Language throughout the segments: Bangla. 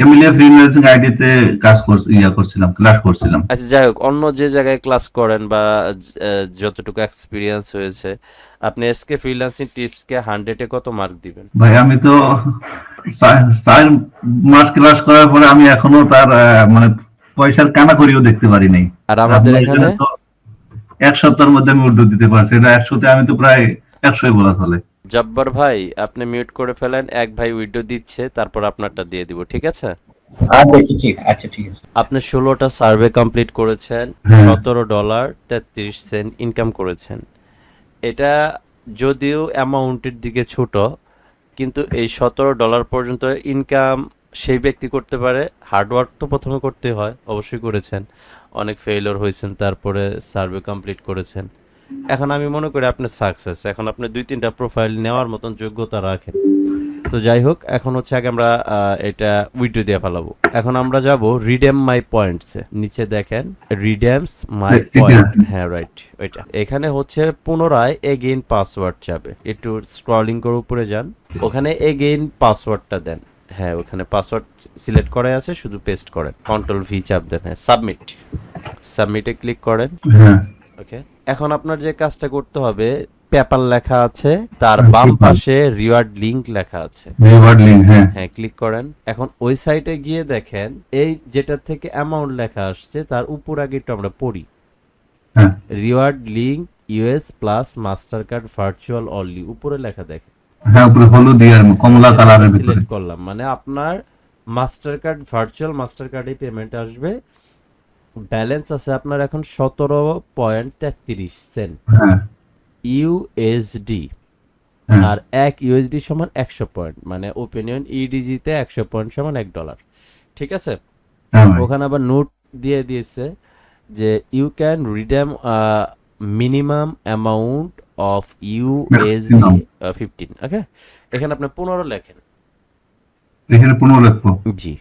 ক্যামিলিয়া ফ্রিল্যান্সিং আইডিতে কাজ ইয়া করছিলাম ক্লাস করছিলাম। আচ্ছা যাই হোক অন্য যে জায়গায় ক্লাস করেন বা যতটুকু এক্সপিরিয়েন্স হয়েছে আপনি এসকে ফ্রিল্যান্সিং টিপসকে হান্ড্রেডে কত মার্ক দিবেন? ভাই আমি তো চার মাস ক্লাস করার পরে আমি এখনও তার মানে পয়সার কানা করিও দেখতে পারি নাই। আর আমাদের এখানে? এক সপ্তাহের মধ্যে আমি উল্টো দিতে পারছি এটা একশোতে আমি তো প্রায় একশোই বলা চলে জব্বার ভাই আপনি মিউট করে ফেলেন এক ভাই উইডো দিচ্ছে তারপর আপনারটা দিয়ে দিব ঠিক আছে? আচ্ছা ঠিক ঠিক আচ্ছা ঠিক আছে। আপনি ষোলোটা সার্ভে কমপ্লিট করেছেন হ্যাঁ। সতেরো ডলার তেত্রিশ সেন্ট ইনকাম করেছেন। এটা যদিও অ্যামাউন্টের দিকে ছোট কিন্তু এই সতেরো ডলার পর্যন্ত ইনকাম সেই ব্যক্তি করতে পারে। হার্ডওয়ার্ক তো প্রথমে করতে হয় অবশ্যই করেছেন। অনেক ফেইলর হয়েছেন তারপরে সার্ভে কমপ্লিট করেছেন। এখন আমি মনে করি আপনার সাকসেস এখন আপনি দুই তিনটা প্রোফাইল নেওয়ার মতন যোগ্যতা রাখেন। তো যাই হোক এখন হচ্ছে আগে আমরা এটা উইডো দিয়ে ফেলাবো। এখন আমরা যাব রিডেম মাই পয়েন্টস নিচে দেখেন রিডেমস মাই পয়েন্ট হ্যাঁ রাইট ওইটা। এখানে হচ্ছে পুনরায় এগেইন পাসওয়ার্ড যাবে একটু স্ক্রলিং করে উপরে যান। ওখানে এগেইন পাসওয়ার্ডটা দেন। হ্যাঁ ওখানে পাসওয়ার্ড সিলেক্ট করা আছে শুধু পেস্ট করেন। কন্ট্রোল ভি চাপ দেন। হ্যাঁ সাবমিট সাবমিটে ক্লিক করেন। হ্যাঁ। এখন আপনার যে কাজটা করতে হবে পেপার লেখা আছে তার বাম পাশে রিওয়ার্ড লিংক লেখা আছে। রিওয়ার্ড লিঙ্ক হ্যাঁ। হ্যাঁ ক্লিক করেন। এখন ওই সাইটে গিয়ে দেখেন এই যেটা থেকে অ্যামাউন্ট লেখা আসছে তার উপর আগে একটু আমরা পড়ি। হ্যাঁ। Reward link US plus Mastercard virtual only উপরে লেখা দেখেন। হ্যাঁ উপরে হলুদ ইয়ার কমলা কালারের ভিতরে। সিলেক্ট করলাম। মানে আপনার মাস্টার কার্ড ভার্চুয়াল মাস্টার কার্ডে পেমেন্ট আসবে। ব্যালেন্স আছে আপনার এখন সতেরো পয়েন্ট তেত্রিশ সেন্ট হ্যাঁ। ইউএসডি হ্যাঁ। আর এক ইউএসডি সমান একশো পয়েন্ট মানে ওপিনিয়ন ইডিজিতে একশো পয়েন্ট সমান এক ডলার ঠিক আছে? হ্যাঁ ওখানে আবার নোট দিয়ে দিয়েছে যে you can redeem minimum amount of USD fifteen okay এখানে আপনি পনেরো লেখেন। এখানে পনেরো রাখব জি।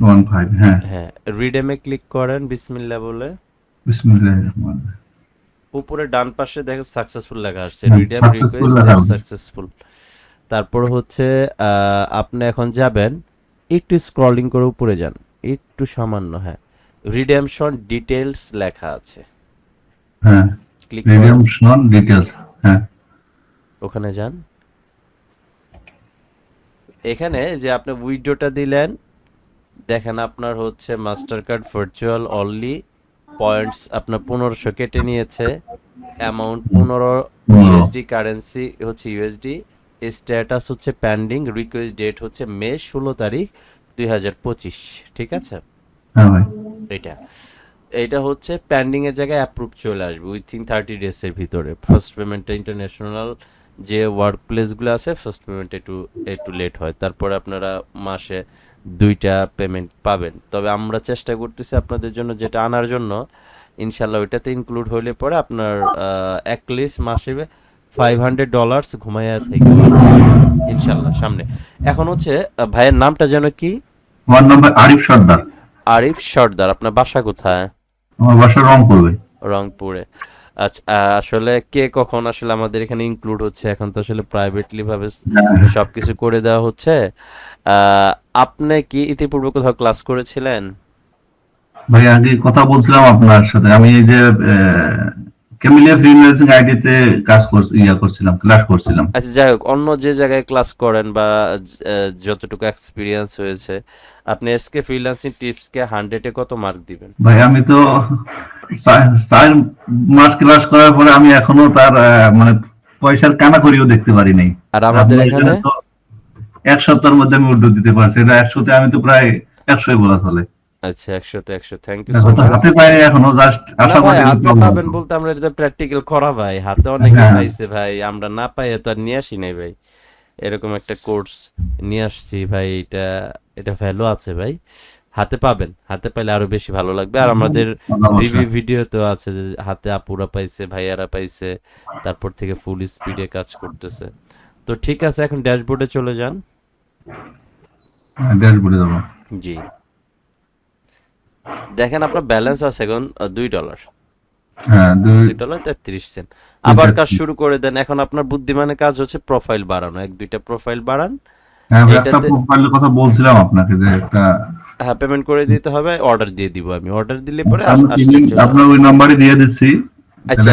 ওয়ান ফাইভ হ্যাঁ। হ্যাঁ রিডেমে ক্লিক করেন বিসমিল্লা বলে। উপরে ডান পাশে দেখেন সাকসেসফুল লেখা আসছে রিডেম রিকোয়েস্ট সাকসেসফুল তারপর হচ্ছে আপনি এখন যাবেন একটু স্ক্রলিং করে উপরে যান একটু সামান্য হ্যাঁ। রিডেমশন ডিটেলস লেখা আছে। হ্যাঁ ক্লিক রিডিমশন হ্যাঁ। ওখানে যান। এখানে যে আপনি উইডোটা দিলেন দেখেন আপনার হচ্ছে master card virtual only points আপনার পনেরোশো কেটে নিয়েছে। অ্যামাউন্ট পনেরো ইউএসডি কারেন্সি হচ্ছে ইউএসডি স্ট্যাটাস হচ্ছে প্যান্ডিং রিকোয়েস্ট ডেট হচ্ছে মে ষোলো তারিখ দুই হাজার পঁচিশ ঠিক আছে? হ্যাঁ এটা এটা হচ্ছে প্যান্ডিং এর জায়গায় অ্যাপ্রুভ চলে আসবে উইথিন থার্টি ডেজ এর ভিতরে। ফার্স্ট পেমেন্টটা ইন্টারন্যাশনাল যে ওয়ার্ক প্লেসগুলো আছে ফার্স্ট পেমেন্ট একটু একটু লেট হয়। তারপরে আপনারা মাসে দুইটা পেমেন্ট পাবেন। তবে আমরা চেষ্টা করতেছি আপনাদের জন্য যেটা আনার জন্য ইনশাল্লাহ ওইটাতে ইনক্লুড হলে পরে আপনার অ্যাটলিস্ট মাসে ফাইভ হান্ড্রেড ডলার্স ঘুমাইয়া থেকে ইনশাল্লাহ সামনে। এখন হচ্ছে ভাইয়ের নামটা যেন কি? আমার আরিফ সর্দার। আরিফ সর্দার আপনার বাসা কোথায়? আমার বাসা রংপুর। রংপুরে। আচ্ছা আসলে কে কখন আসলে আমাদের এখানে ইনক্লুড হচ্ছে? এখন তো আসলে প্রাইভেটলি ভাবে হ্যাঁ। সবকিছু করে দেওয়া হচ্ছে। আপনি কি ইতিপূর্বে কোথাও ক্লাস করেছিলেন? ভাই আগে কথা বলছিলাম আপনার সাথে। আমি এই যে ক্যামিলিয়া ফ্রিল্যান্সিং আইডিতে কাজ করছি ইয়া করছিলাম ক্লাস করছিলাম। আচ্ছা যাই হোক অন্য যে জায়গায় ক্লাস করেন বা যতটুকু এক্সপিরিয়েন্স হয়েছে আপনি এসকে ফ্রিল্যান্সিং টিপসকে হান্ড্রেডে কত মার্ক দিবেন? ভাই আমি তো চার মাস ক্লাস করার পরে আমি এখনও তার মানে পয়সার কানা করিও দেখতে পারি নাই। আর আমাদের এখানে? তো এক সপ্তাহের মধ্যে আমি উল্টো দিতে পারছি। এটা একশোতে আমি তো প্রায় একশোই বলা চলে। আচ্ছা একশোতে একশো। থ্যাংক ইউ হাতে পাই এখনও জাস্ট আশা করি পাবেন বলতে আমরা এটা প্র্যাকটিক্যাল করা ভাই। হাতে অনেক হ্যাঁ। পাইছে ভাই। আমরা না পাই তো আর নিয়ে আসি নাই ভাই। এরকম একটা কোর্স নিয়ে আসছি ভাই এটা এটা ভ্যালু আছে ভাই। হাতে পাবেন হাতে পাইলে আরও বেশি ভালো লাগবে। আর আমাদের রিভিউ ভিডিও তো আছে যে হাতে আপুরা পাইছে ভাইয়ারা পাইছে তারপর থেকে ফুল স্পিডে কাজ করতেছে। তো ঠিক আছে এখন ড্যাশবোর্ডে চলে যান। ড্যাশবোর্ডে যাব। জি। দেখেন আপনার ব্যালেন্স আছে এখন দুই ডলার ডলার তেত্রিশ সেন্ট আবার কাজ শুরু করে দেন। এখন আপনার বুদ্ধিমানের কাজ হচ্ছে প্রোফাইল বাড়ানো। এক দুইটা প্রোফাইল বাড়ান। হ্যাঁ প্রোফাইলের কথা বলছিলাম আপনাকে যে একটা হ্যাঁ পেমেন্ট করে দিতে হবে। অর্ডার দিয়ে দিব আমি। অর্ডার দিলে পরে চলে আপনার ওই নাম্বারই দিয়ে দিচ্ছি। আচ্ছা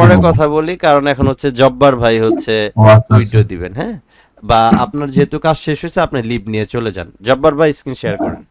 পরে কথা বলি কারণ এখন হচ্ছে জব্বার ভাই হচ্ছে ও আচ্ছা দিবেন হ্যাঁ? বা আপনার যেহেতু কাজ শেষ হয়েছে আপনি লিভ নিয়ে চলে যান। জব্বার ভাই স্ক্রিন শেয়ার করেন।